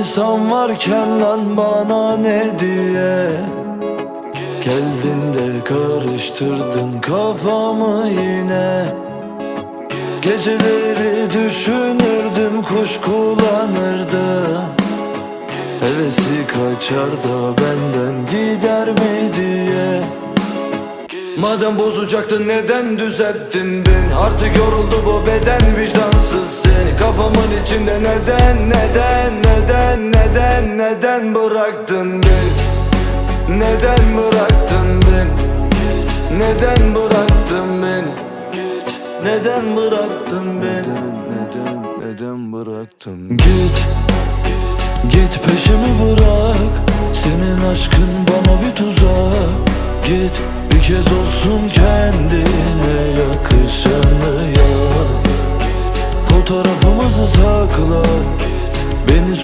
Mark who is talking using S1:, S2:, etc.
S1: insan varken lan bana ne diye? Geldin de karıştırdın kafamı yine. Geceleri düşünürdüm kuş kullanırdı Hevesi kaçar da benden gider mi diye. Madem bozacaktın neden düzelttin beni? Artık yoruldu bu beden vicdansız seni. Kafamın içinde neden neden neden neden neden bıraktın beni? Neden bıraktın beni? Neden bıraktın beni? Neden bıraktın beni? Neden neden bıraktın? Git Git peşimi bırak. Senin aşkın bana bir tuzak. Git bir kez olsun kendine yakışanı yap. Fotoğrafımızı sakla. Beni